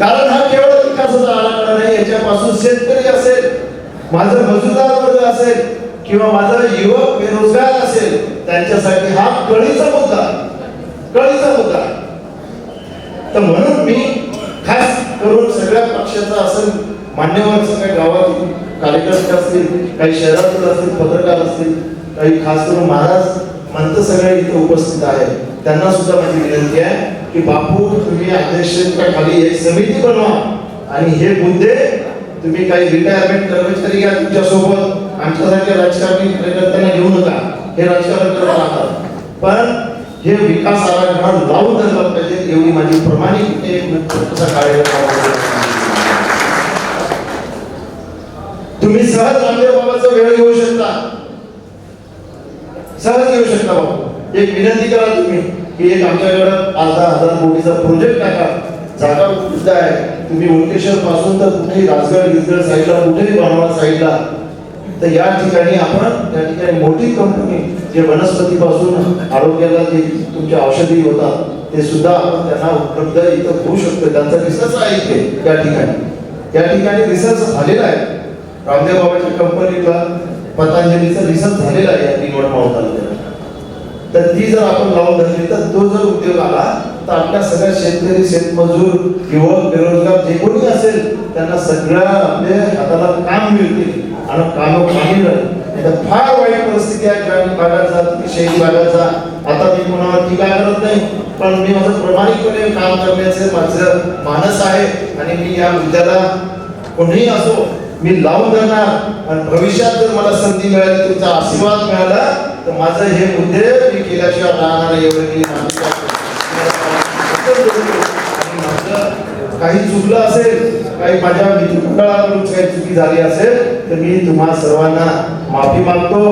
कारण हा केवळ विकासाचा आराखडा नाही याच्यापासून शेतकरी असेल माझा मजुदार वर्ग असेल किंवा माझा युवक बेरोजगार असेल त्यांच्यासाठी हा कळीचा मुद्दा कळीचा मुद्दा तर म्हणून मी खास करून सगळ्या पक्षाचा असेल मान्यवर सगळ्या गावातील कार्यकर्ते असतील काही शहरातील असतील पत्रकार असतील काही खास करून महाराज मंत सगळे इथे उपस्थित आहेत. त्यांना सुद्धा माझी विनंती आहे. की बापू तुम्ही अध्यक्षाच्या खाली एक समिती बनवा. आणि हे मुद्दे तुम्ही काही रिटायरमेंट कर्मचारी घ्या तुमच्यासोबत. आमच्यासारख्या राजकारणी कार्यकर्त्यांना घेऊ नका. हे राजकारण करत राहतात. पण हे विकास आराखडा लावून धरला पाहिजे एवढी माझी प्रमाणिक कार्यक्रम तुम्ही सहज रामदेव बाबाचा वेळ घेऊ शकता. सहज घेऊ शकता बाबा. एक विनंती करा तुम्ही. की एक आमच्याकडे अर्धा हजार कोटीचा प्रोजेक्ट टाका जागा उपलब्ध आहे. तुम्ही ओंकेश्वर पासून तर कुठेही राजगड गिरगड साईडला कुठेही बनवा साईडला तर या ठिकाणी आपण त्या ठिकाणी मोठी कंपनी जे वनस्पतीपासून आरोग्याला जे तुमच्या औषधी होतात ते सुद्धा आपण त्यांना उपलब्ध इथं होऊ शकतो त्यांचा रिसर्च आहे इथे त्या ठिकाणी. त्या ठिकाणी रिसर्च झालेला आहे. रामदेव बाबाच्या कंपनीला पतंजलीचा रिसर्च झालेला आहे या निवड मावळ तालुक्यात तर ती जर आपण लावून धरली तर तो जर उद्योग आला तर आपल्या सगळ्या शेतकरी शेतमजूर युवक बेरोजगार जे कोणी असेल त्यांना सगळ्या आपल्या हाताला काम मिळते आणि काम पाणी नाही फार वाईट परिस्थिती आहे ग्रामीण भागात जा तुम्ही शहरी भागात जा. आता मी कोणावर टीका करत नाही पण मी माझं प्रामाणिकपणे काम करण्याचे माझं मानस आहे आणि मी या मुद्द्याला कोणीही असो मी लावून धरणार आणि भविष्यात जर मला संधी मिळाली तुमचा आशीर्वाद मिळाला तर माझं हे मुद्दे मी केल्याशिवाय राहणार नाही. एवढं मी काही चुकलं असेल काही माझ्या मित्रमंडळाकडून काही चुकी झाली असेल तर मी तुम्हा सर्वांना माफी मागतो.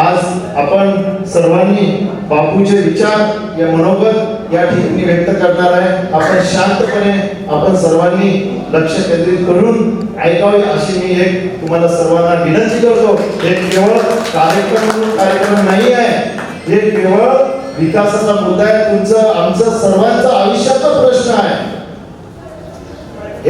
आज आपण सर्वांनी बापूचे विचार या मनोगत या ठिकाणी व्यक्त करणार आहे. आपण शांतपणे आपण सर्वांनी लक्ष केंद्रित करून ऐकावे अशी मी एक तुम्हाला सर्वांना विनंती करतो. हे केवळ कार्यक्रम म्हणून कार्यक्रम नाही आहे. हे केवळ विकासाचा मुद्दा आहे. तुमचं आमचं सर्वांचा आयुष्याचा प्रश्न आहे.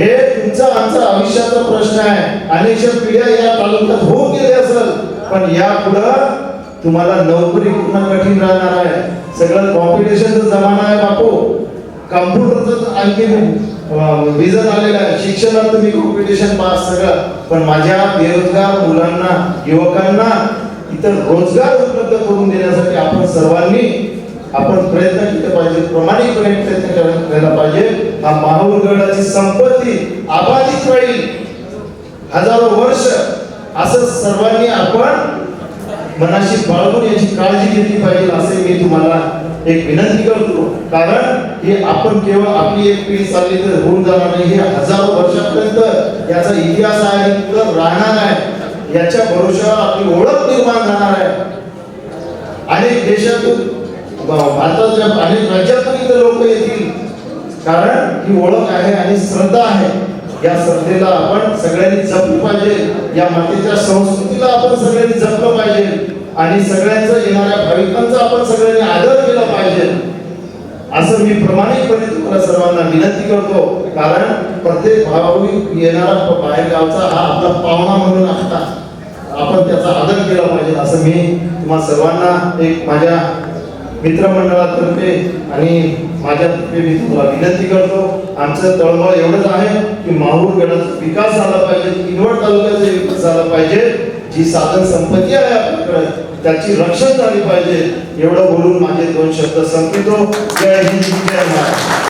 हे तुमचा आमचा आयुष्याचा प्रश्न आहे. अनेक पिढ्या या तालुक्यात होऊन गेले असेल. पण या पुढं तुम्हाला नोकरी पूर्ण कठीण राहणार आहे. सगळं कॉम्पिटिशनचा जमाना आहे बापू. कम्प्युटरचं आणखी विजन आलेलं आहे. शिक्षणात तुम्ही कॉम्पिटिशन पास सगळं. पण माझ्या बेरोजगार मुलांना युवकांना इतर रोजगार उपलब्ध करून देण्यासाठी आपण सर्वांनी आपण प्रयत्न केले पाहिजे. प्रामाणिकपणे प्रयत्न करायला पाहिजे. हा माहूरगडाची संपत्ती अबाधित राहील. हजारो वर्ष असं सर्वांनी आपण मनाशी बाळगून याची काळजी घेतली पाहिजे असे मी तुम्हाला एक विनंती करतो. कारण हे आपण केवळ आपली एक पिढी चालली तर होऊन जाणार नाही. हे हजारो वर्षापर्यंत याचा इतिहास आहे तर पुढं राहणार आहे. याच्या भरोशावर आपली ओळख निर्माण जाणार आहे. अनेक देशातून भारताच्या अनेक राज्यातून इथे लोक येतील. कारण ही ओळख आहे आणि श्रद्धा आहे. या संस्थेला आपण सगळ्यांनी जपलं पाहिजे. या मातेच्या संस्कृतीला आपण सगळ्यांनी जपलं पाहिजे. आणि सगळ्यांचं येणाऱ्या भाविकांचा आपण सगळ्यांनी आदर केला पाहिजे. असं मी प्रामाणिकपणे तुम्हाला सर्वांना विनंती करतो. कारण प्रत्येक भाविक येणारा बाहेरगावचा हा आपला पाहुणा म्हणून असता. आपण त्याचा आदर केला पाहिजे. असं मी तुम्हा सर्वांना एक माझ्या मित्रमंडळातर्फे आणि माझ्यातर्फे मी तुम्हाला विनंती करतो आमचं तळमळ एवढंच आहे की माहूर गडाचा विकास झाला पाहिजे किनवट तालुक्याचा विकास झाला पाहिजे जी साधन संपत्ती आहे आपल्याकडे त्याची रक्षण झाली पाहिजे एवढं बोलून माझे दोन शब्द संपितो जय हिंद जय महाराज